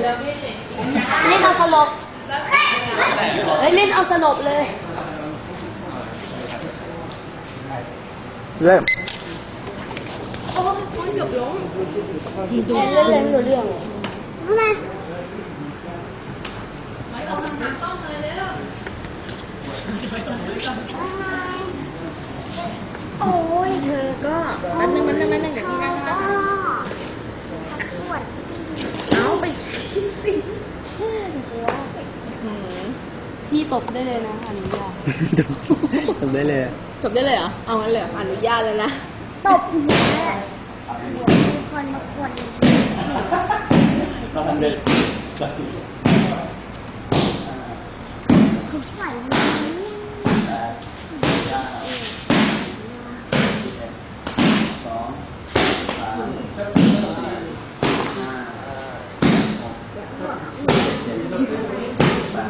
เล่นเอาสลบ เฮ้ยเล่นเอาสลบเลย เริ่มดูเล่นเล่นไม่รู้เรื่องทำไมโอ้ยเธอก็แป๊บนึงแป๊บนึงแป๊บนึงเดี๋ยวพี่นั่งก็นะปวดขี้เอาไป พี่ตบได้เลยนะอนุญาตทำได้เลยตบได้เลยเหรอ เอางั้นเลยเหรออนุญาตเลยนะ ตบหัวมีคนมาขวนคือใส่มั น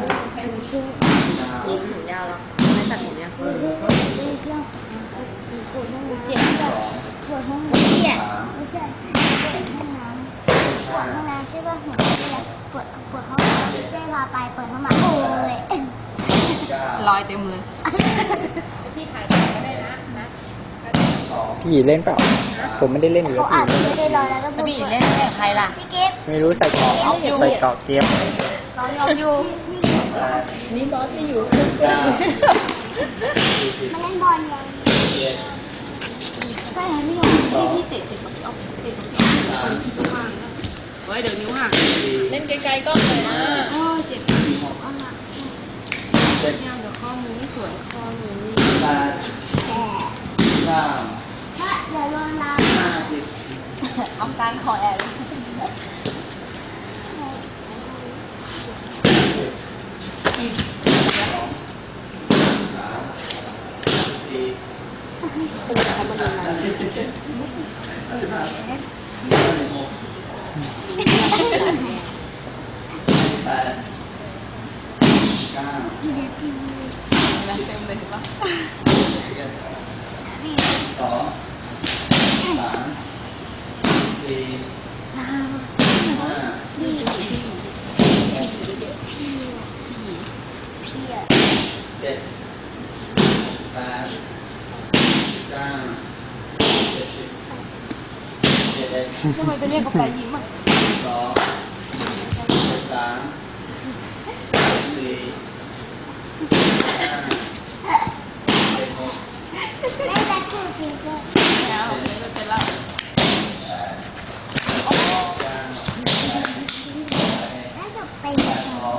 ยิงผมยาวแล้วไม่ตัดผมยังเรื่องปวดห้องน้ำเจ็บปวดห้องน้ำเจ็บไม่ใช่ปวดห้องน้ำปวดห้องน้ำใช่ป่ะหัวเจ็บปวดปวดห้องน้ำเจ๊พาไปเปิดห้องน้ำโอ้ยรอยเต็มเลยพี่ถ่ายต่อก็ได้นะนะพี่เล่นเปล่า ผมไม่ได้เล่นอยู่เขาแล้วอ่นพี่ไม่ได้รแล้วก็พี่เล่นกับใครล่ะพี่กิฟไม่รู้ใส่กรอกใส่กรอกเกมน้องยอมอยู่ นี่บอสที่อยู่มาเล่นบอลยังใช่ไหมพี่ยอมพี่พี่เตะติดกับพี่ออฟติดกับพี่ออฟนิ้วห่างนะเฮ้ยเดี๋ยวนิ้วห่างเล่นไกลๆก็เลยนะโอ้เจ็บหัวข้างหลังยามเดี๋ยวข้อมือไม่สวยข้อมือแต่ถ้าอย่าโดนน้ำเอาการขอแอร์ เลยทีเดียวทีวีแล้วเต็มเลยถูกปะ พี่พี่อะ ทำไมไปเรียกกาแฟยิ้มอะเล่นแบทคูจริงด้วยแล้วไม่เป็นแล้ว น่าจะเป็นอ๋อ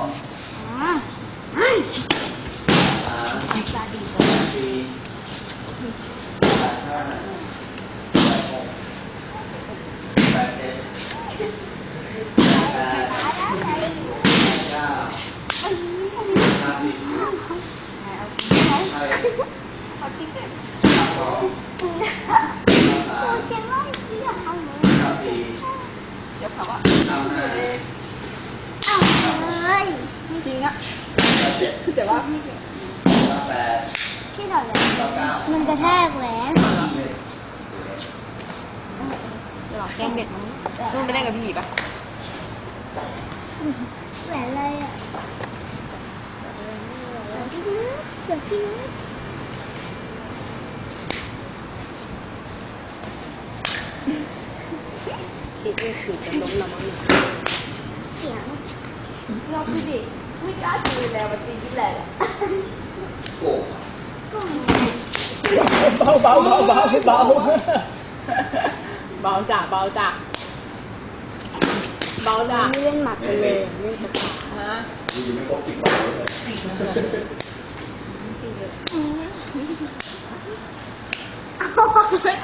เอา จริงเลยกูจะไล่เสื้อเอาเลยเดี๋ยวถามว่าเอาเลยจริงอะเจ็บว่าพี่อยมันกระแทกแหวน หล อกแกล้งเด็กมั้งนู่นไปเล่นกับพี่ปะแหวนอะไรอะแหวนพี่นะแหวนพี่นะคิดว่าคือจะล้มละมั้งเนี่ยเสียงเราดูดิไม่กล้าตีแล้วมันตีที่แหลกเบาเบาเบาเบาเบาเบา จ้ะเบาจ้ะเบาจ้ะไม่เล่นหมัดกันเลยไม่ตะขาฮะ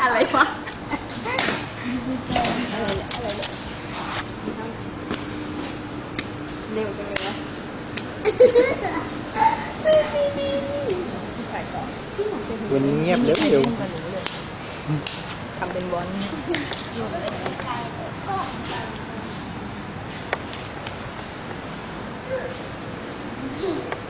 อะไรวะดีเจอะไรเนี่ยอะไรเนี่ยเร็วจังเลยนะใส่ก่อนวันนี้เงียบเร็วเร็ว ทำเป็นบอลไม่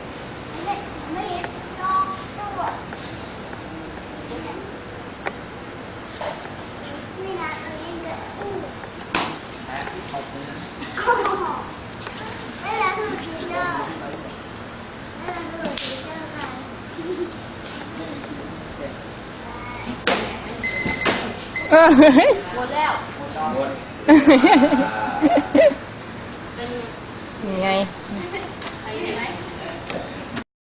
เออหมดแล้ว หมด เป็น ยังไง